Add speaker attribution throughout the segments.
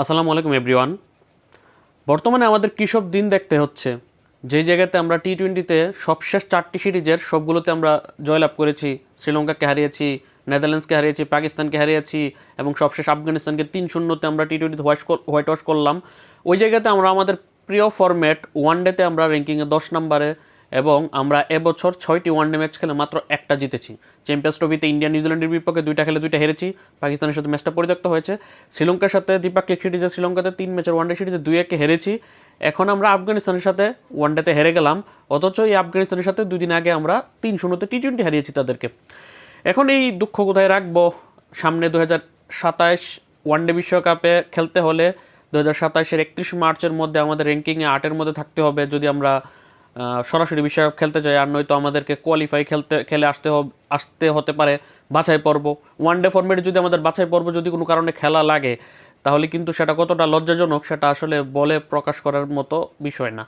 Speaker 1: আসসালামু আলাইকুম এভরিওয়ান বর্তমানে আমাদের কৃষক দিন দেখতে হচ্ছে। যেই জায়গাতে আমরা টি টোয়েন্টিতে সবশেষ চারটি সিরিজের সবগুলোতে আমরা জয়লাভ করেছি। শ্রীলঙ্কাকে হারিয়েছি, নেদারল্যান্ডসকে হারিয়েছি, পাকিস্তানকে হারিয়েছি, এবং সবশেষ আফগানিস্তানকে তিন শূন্যতে আমরা টি টোয়েন্টিতে হোয়াইট ওয়াশ করলাম। ওই জায়গাতে আমরা আমাদের প্রিয় ফরম্যাট ওয়ান ডেতে আমরা র্যাঙ্কিংয়ে দশ নম্বরে এবং আমরা এবছর ছয়টি ওয়ানডে ম্যাচ খেলে মাত্র একটা জিতেছি। চ্যাম্পিয়ন্স ট্রফিতে ইন্ডিয়া নিউজিল্যান্ডের বিপক্ষে দুইটা খেলে দুইটা হেরেছি। পাকিস্তানের সাথে ম্যাচটা পরিত্যক্ত হয়েছে। শ্রীলঙ্কার সাথে দ্বিপাক্ষিক সিরিজে শ্রীলঙ্কাতে তিন ম্যাচের ওয়ানডে সিরিজে দুই একে হেরেছি। এখন আমরা আফগানিস্তানের সাথে ওয়ানডেতে হেরে গেলাম। অথচ এই আফগানিস্তানের সাথে দুদিন আগে আমরা তিন শূন্যতে টি টোয়েন্টি হারিয়েছি তাদেরকে। এখন এই দুঃখ কোথায় রাখব? সামনে দু হাজার সাতাশ ওয়ানডে বিশ্বকাপে খেলতে হলে দু হাজার সাতাশের একত্রিশ মার্চের মধ্যে আমাদের র্যাঙ্কিংয়ে আটের মধ্যে থাকতে হবে। যদি আমরা সরাসরি বিশ্বকাপ খেলতে চাই আর নয়তো আমাদেরকে কোয়ালিফাই খেলতে, খেলে আসতে হবে, আসতে হতে পারে বাছাই পর্ব। ওয়ান ডে ফর্মেটে যদি আমাদের বাছাই পর্ব যদি কোনো কারণে খেলা লাগে, তাহলে কিন্তু সেটা কতটা লজ্জাজনক সেটা আসলে বলে প্রকাশ করার মতো বিষয় না।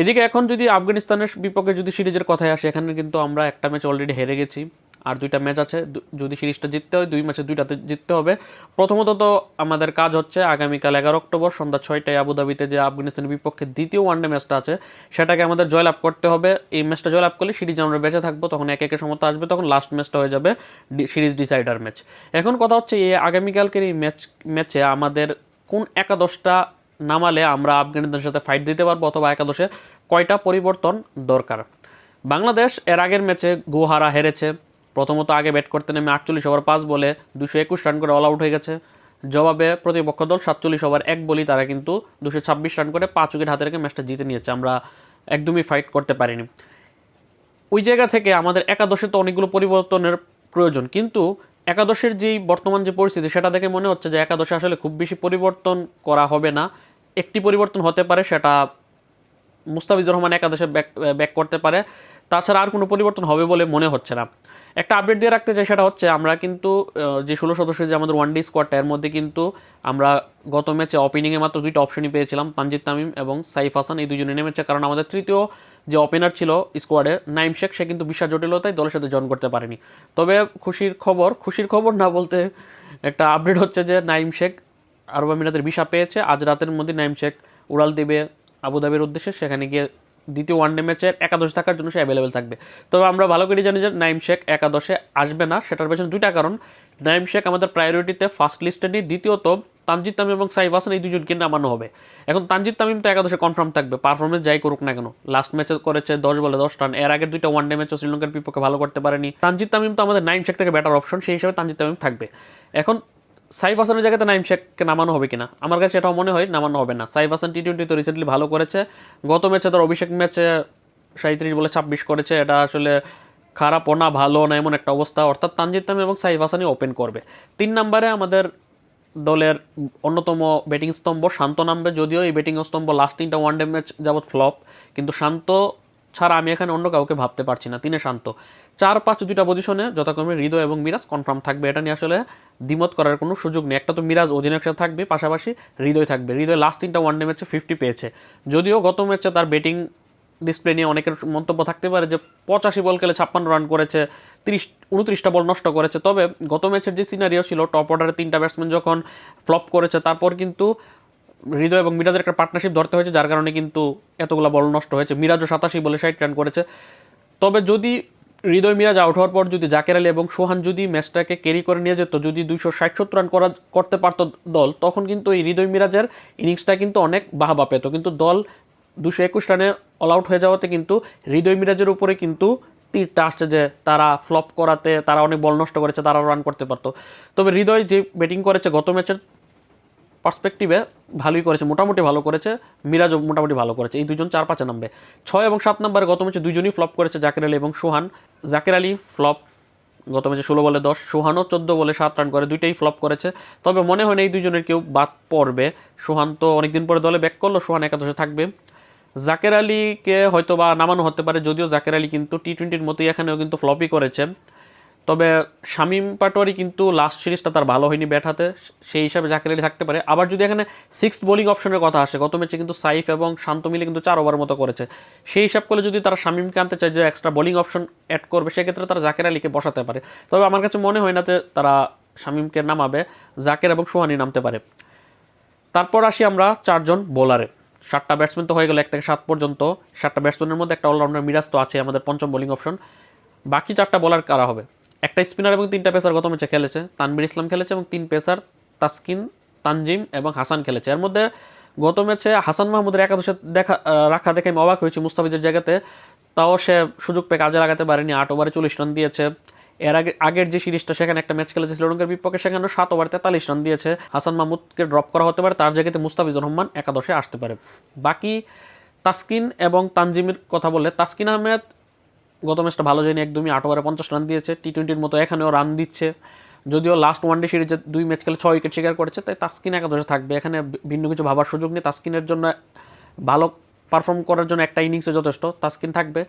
Speaker 1: এদিকে এখন যদি আফগানিস্তানের বিপক্ষে যদি সিরিজের কথায় আসে, এখানে কিন্তু আমরা একটা ম্যাচ অলরেডি হেরে গেছি। আর দুইটা ম্যাচ আছে। যদি সিরিজটা জিততে হয়, দুই ম্যাচে দুইটাতে জিততে হবে। প্রথমত তো আমাদের কাজ হচ্ছে আগামীকাল এগারো অক্টোবর সন্ধ্যা ছয়টায় আবুধাবিতে যে আফগানিস্তানের বিপক্ষে দ্বিতীয় ওয়ানডে ম্যাচটা আছে, সেটাকে আমাদের জয়লাভ করতে হবে। এই ম্যাচটা জয়লাভ করলে সিরিজ আমরা বেঁচে থাকব, তখন এক একে সমতা আসবে, তখন লাস্ট ম্যাচটা হয়ে যাবে সিরিজ ডিসাইডার ম্যাচ এখন কথা হচ্ছে এই আগামীকালকের এই ম্যাচ ম্যাচে আমাদের কোন একাদশটা নামালে আমরা আফগানিস্তানের সাথে ফাইট দিতে পারব অথবা একাদশে কয়টা পরিবর্তন দরকার? বাংলাদেশ এর আগের ম্যাচে গোহারা হেরেছে। প্রথমত আগে ব্যাট করতে নেমে আটচল্লিশ ওভার পাঁচ বলে দুশো একুশ রান করে অল আউট হয়ে গেছে। জবাবে প্রতিপক্ষ দল সাতচল্লিশ ওভার এক বলি তারা কিন্তু দুশো ছাব্বিশ রান করে পাঁচ উইকেট হাতে রেখে ম্যাচটা জিতে নিয়েছে। আমরা একদমই ফাইট করতে পারিনি। ওই জায়গা থেকে আমাদের একাদশে তো অনেকগুলো পরিবর্তনের প্রয়োজন, কিন্তু একাদশের যেই বর্তমান যে পরিস্থিতি সেটা দেখে মনে হচ্ছে যে একাদশে আসলে খুব বেশি পরিবর্তন করা হবে না। একটি পরিবর্তন হতে পারে সেটা মুস্তাফিজুর রহমান একাদশে ব্যাক ব্যাক করতে পারে। তাছাড়া আর কোনো পরিবর্তন হবে বলে মনে হচ্ছে না। একটা আপডেট দিয়ে রাখতে চাই, সেটা হচ্ছে আমরা কিন্তু যে ষোলো সদস্য যে আমাদের ওয়ান ডে স্কোয়াডটা এর মধ্যে কিন্তু আমরা গত ম্যাচে ওপেনিংয়ে মাত্র দুইটা অপশনই পেয়েছিলাম, তানজিদ তামিম এবং সাইফ হাসান, এই দুজনে নেমেছে। কারণ আমাদের তৃতীয় যে ওপেনার ছিল স্কোয়াডে নাইম শেখ, সে কিন্তু বিশাল জটিলতায় দলের সাথে জয়েন করতে পারেনি। তবে খুশির খবর খুশির খবর না বলতে একটা আপডেট হচ্ছে যে নাইম শেখ আরব আমিরাতের ভিসা পেয়েছে। আজ রাতের মধ্যে নাইম শেখ উড়াল দেবে আবুধাবির উদ্দেশ্যে, সেখানে গিয়ে দ্বিতীয় ওয়ানডে ম্যাচের একাদশ থাকার জন্য সে অ্যাভেলেবেল থাকবে। তবে আমরা ভালো করে জানি যে নাইম শেখ একাদশে আসবে না, সেটার পেছনে দুইটা কারণ। নাইম শেখ আমাদের প্রায়োরিটিতে ফার্স্ট লিস্টে নেই, দ্বিতীয়ত তানজিদ তামিম এবং সাইফ হাসান এই দুজনকে নামানো হবে। এখন তানজিদ তামিম তো একাদশে কনফার্ম থাকবে পারফরমেন্স যাই করুক না কেন। লাস্ট ম্যাচে করেছে দশ বলে দশ রান এর আগের দুইটা ওয়ানডে ম্যাচও শ্রীলঙ্কার বিপক্ষে ভালো করতে পারেনি। তানজিদ তামিম তো আমাদের নাইম শেখ থেকে বেটার অপশন সেই হিসাবে তানজিদ তামিম থাকবে। এখন সাইফ হাসানের জায়গাতে নাইম শেখকে নামানো হবে কিনা? আমার কাছে এটাও মনে হয় নামানো হবে না। সাইফ হাসান টি টোয়েন্টি তো রিসেন্টলি ভালো করেছে। গত ম্যাচে তার অভিষেক ম্যাচে সাঁত্রিশ বলে ছাব্বিশ করেছে। এটা আসলে খারাপও না ভালো না, এমন একটা অবস্থা। অর্থাৎ তানজিদ তামিম এবং সাইফ হাসানই ওপেন করবে। তিন নম্বরে আমাদের দলের অন্যতম ব্যাটিং স্তম্ভ শান্ত নামবে। যদিও এই ব্যাটিং স্তম্ভ লাস্ট তিনটা ওয়ানডে ম্যাচ যাবৎ ফ্লপ কিন্তু শান্ত ছাড়া আমি এখানে অন্য কাউকে ভাবতে পারছি না। তিনে শান্ত। চার পাঁচ দুইটা পজিশনে যথাক্রমে হৃদয় এবং মিরাজ কনফার্ম থাকবে। এটা নিয়ে আসলে দ্বিমত করার কোনো সুযোগ নেই। একটা তো মিরাজ অধিনায়ক সাথে থাকবে, পাশাপাশি হৃদয় থাকবে। হৃদয় লাস্ট তিনটা ওয়ানডে ম্যাচে ফিফটি পেয়েছে। যদিও গত ম্যাচে তার ব্যাটিং ডিসপ্লে নিয়ে অনেকের মন্তব্য থাকতে পারে যে পঁচাশি বল খেলে ছাপ্পান্ন রান করেছে, তিরিশ, উনত্রিশটা বল নষ্ট করেছে। তবে গত ম্যাচের যে সিনারিও ছিল টপ অর্ডারে তিনটা ব্যাটসম্যান যখন ফ্লপ করেছে, তারপর কিন্তু হৃদয় এবং মিরাজের একটা পার্টনারশিপ ধরতে হয়েছে, যার কারণে কিন্তু এতগুলো বল নষ্ট হয়েছে। মিরাজও সাতাশি বলে ষাট রান করেছে। তবে যদি হৃদয় মিরাজ আউট হওয়ার পর যদি জাকের আলী এবং সোহান যদি ম্যাচটাকে ক্যারি করে নিয়ে যেত, যদি দুইশো ষাট সত্তর রান করা, করতে পারতো দল, তখন কিন্তু এই হৃদয় মিরাজের ইনিংসটা কিন্তু অনেক বাহাবা পেত। কিন্তু দল দুশো একুশ রানে অল আউট হয়ে যাওয়াতে কিন্তু হৃদয় মিরাজের উপরে কিন্তু তীরটা আসছে যে তারা ফ্লপ করাতে, তারা অনেক বল নষ্ট করেছে, তারাও রান করতে পারতো। তবে হৃদয় যে ব্যাটিং করেছে গত ম্যাচের পার্সপেক্টিভে ভালোই করেছে, মোটামুটি ভালো করেছে, মিরাজও মোটামুটি ভালো করেছে, এই দুজন চার পাঁচে নামবে। ছয় এবং সাত নম্বরে গত ম্যাচে দুজনই ফ্লপ করেছে জাকির আলী এবং সোহান। জাকির আলী ফ্লপ গত ম্যাচে ষোলো বলে দশ, সোহানও চোদ্দ বলে সাত রান করে, দুইটাই ফ্লপ করেছে। তবে মনে হয় না এই দুজনের কেউ বাদ পড়বে। সোহান তো অনেকদিন পরে দলে ব্যাক করল, সোহান একাদশে থাকবে। জাকের আলীকে হয়তো বা নামানো হতে পারে, যদিও জাকের আলী কিন্তু টি টোয়েন্টির মতোই এখানেও কিন্তু ফ্লপই করেছে। তবে শামীম পাটোয়ারি কিন্তু লাস্ট সিরিজটা তার ভালো হয়নি ব্যাট হাতে, সেই হিসাবে জাকের আলী থাকতে পারে। আবার যদি এখানে সিক্স বোলিং অপশনের কথা আসে, গত ম্যাচে কিন্তু সাইফ এবং শান্ত মিলে কিন্তু চার ওভার মতো করেছে। সেই হিসাব করলে যদি তারা শামীমকে আনতে চায় যে এক্সট্রা বোলিং অপশন অ্যাড করবে, সেক্ষেত্রে তারা জাকের আলীকে বসাতে পারে। তবে আমার কাছে মনে হয় না যে তারা শামীমকে নামাবে জাকের এবং সোহানি নামতে পারে। তারপর আসি আমরা চারজন বোলারে সাতটা ব্যাটসম্যান তো হয়ে গেল এক থেকে সাত পর্যন্ত। সাতটা ব্যাটসম্যানের মধ্যে একটা অলরাউন্ডার মিরাজ তো আছে আমাদের পঞ্চম বোলিং অপশন বাকি চারটা বোলার কারা হবে? একটা স্পিনার এবং তিনটা পেসার গত ম্যাচে খেলেছে। তানবির ইসলাম খেলেছে এবং তিন পেসার তাসকিন, তানজিম এবং হাসান খেলেছে। এর মধ্যে গত ম্যাচে হাসান মাহমুদের একাদশে দেখা রাখা দেখে আমি অবাক হয়েছি মুস্তাফিজের জায়গাতে। তাও সে সুযোগ পেয়ে কাজে লাগাতে পারেনি, আট ওভারে চল্লিশ রান দিয়েছে। এর আগে, আগের যে সিরিজটা সেখানে একটা ম্যাচ খেলেছে শ্রীলঙ্কার বিপক্ষে সেখানে সাত ওভার তেতাল্লিশ রান দিয়েছে। হাসান মাহমুদকে ড্রপ করা হতে পারে, তার জায়গাতে মুস্তাফিজুর রহমান একাদশে আসতে পারে। বাকি তাসকিন এবং তানজিমের কথা বললে, তাসকিন আহমেদ গত ম্যাচটা ভালো যায়নি একদমই আট ওভারে পঞ্চাশ রান দিয়েছে টি টোয়েন্টির মতো এখানেও রান দিচ্ছে। যদিও লাস্ট ওয়ানডে সিরিজে দুই ম্যাচ খেলে ছয় উইকেট শিকার করেছে, তাই তাসকিন একাদশে থাকবে। এখানে ভিন্ন কিছু ভাবার সুযোগ নেই। তাস্কিনের জন্য ভালো পারফর্ম করার জন্য একটা ইনিংসে যথেষ্ট। তাস্কিন থাকবে।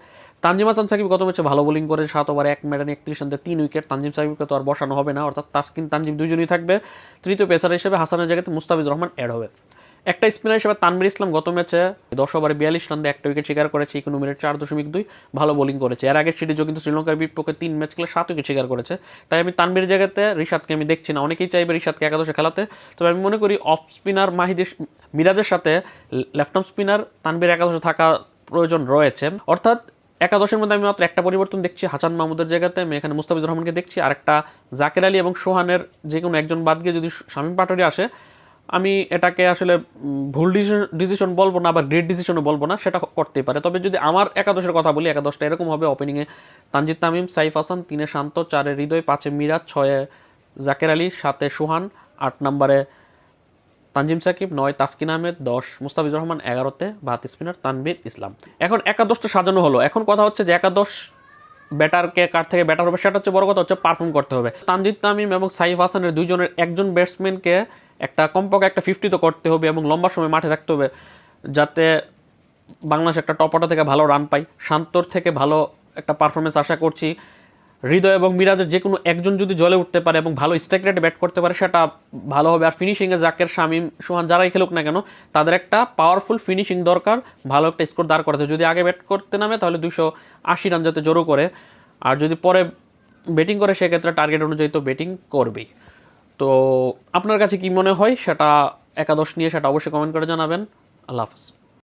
Speaker 1: তানজিম হাসান সাকিব গত ম্যাচে ভালো বোলিং করে, সাত ওভারে এক মেডানি একত্রিশ রান দিয়ে তিন উইকেট তানজিম সাকিবকে তো আর বসানো হবে না, অর্থাৎ তাস্কিন, তানজিম দুজনই থাকবে। তৃতীয় পেসার হিসেবে হাসানের জায়গাতে মুস্তাফিজুর রহমান অ্যাড হবে। একটা স্পিনার হিসেবে তানবির ইসলাম গত ম্যাচে দশ ওভারে বিয়াল্লিশ রান দিয়ে একটা উইকেট শিকার করেছে ইকোনো মিনিট চার দশমিক দুই, ভালো বোলিং করেছে। এর আগের সিরিজও কিন্তু শ্রীলঙ্কার বিপক্ষে তিন ম্যাচ খেলে সাত উইকেট শিকার করেছে। তাই আমি তানবির জায়গাতে রিশাদকে আমি দেখছি না। অনেকেই চাইবে রিশাদকে একাদশে খেলাতে। তবে আমি মনে করি অফ স্পিনার মাহিদের মিরাজের সাথে লেফট আর্ম স্পিনার তানবির একাদশে থাকা প্রয়োজন রয়েছে। অর্থাৎ একাদশের মধ্যে আমি মাত্র একটা পরিবর্তন দেখছি হাসান মাহমুদের জায়গাতে। আমি এখানে মুস্তাফিজুর রহমানকে দেখছি। আর একটা জাকের আলী এবং সোহানের যে কোনো একজন বাদ গিয়ে যদি শামীম পাটোয়ারি আসে আমি এটাকে আসলে ভুল ডিসিশন বলব না বা গ্রেট ডিসিশনও বলব না, সেটা করতেই পারে। তবে যদি আমার একাদশের কথা বলি, একাদশটা এরকম হবে। ওপেনিংয়ে তানজিদ তামিম, সাইফ হাসান, তিনে শান্ত, চারে হৃদয়, পাঁচে মিরাজ, ছয়ে জাকের আলী, সাতে সুহান, আট নম্বরে তানজিম সাকিব, নয় তাসকিন আহমেদ, দশ মুস্তাফিজুর রহমান, এগারোতে ভাত স্পিনার তানবির ইসলাম। এখন একাদশটা সাজানো হলো। এখন কথা হচ্ছে যে একাদশ ব্যাটারকে কার থেকে ব্যাটার হবে, সেটা হচ্ছে বড় কথা হচ্ছে পারফর্ম করতে হবে। তানজিদ তামিম এবং সাইফ হাসানের দুইজনের একজন ব্যাটসম্যানকে একটা কমপক্ষে একটা ফিফটি তো করতে হবে এবং লম্বা সময় মাঠে থাকতে হবে যাতে বাংলাদেশ একটা টপ অর্ডার থেকে ভালো রান পাই শান্তর থেকে ভালো একটা পারফরমেন্স আশা করছি। হৃদয় এবং মিরাজের যে কোনো একজন যদি জলে উঠতে পারে এবং ভালো স্ট্রাইক রেটে ব্যাট করতে পারে, সেটা ভালো হবে। আর ফিনিশিংয়ে জাকের, শামিম, সোহান যারাই খেলুক না কেন, তাদের একটা পাওয়ারফুল ফিনিশিং দরকার, ভালো একটা স্কোর দাঁড় করাতে। যদি আগে ব্যাট করতে নামে, তাহলে দুশো আশি রান যাতে জোরো করে। আর যদি পরে ব্যাটিং করে, সেক্ষেত্রে টার্গেট অনুযায়ী তো ব্যাটিং করবেই। তো আপনার কাছে কি মনে হয়? সেটা একাদশ নিয়ে সেটা অবশ্যই কমেন্ট করে জানাবেন। আল্লাহ হাফেজ।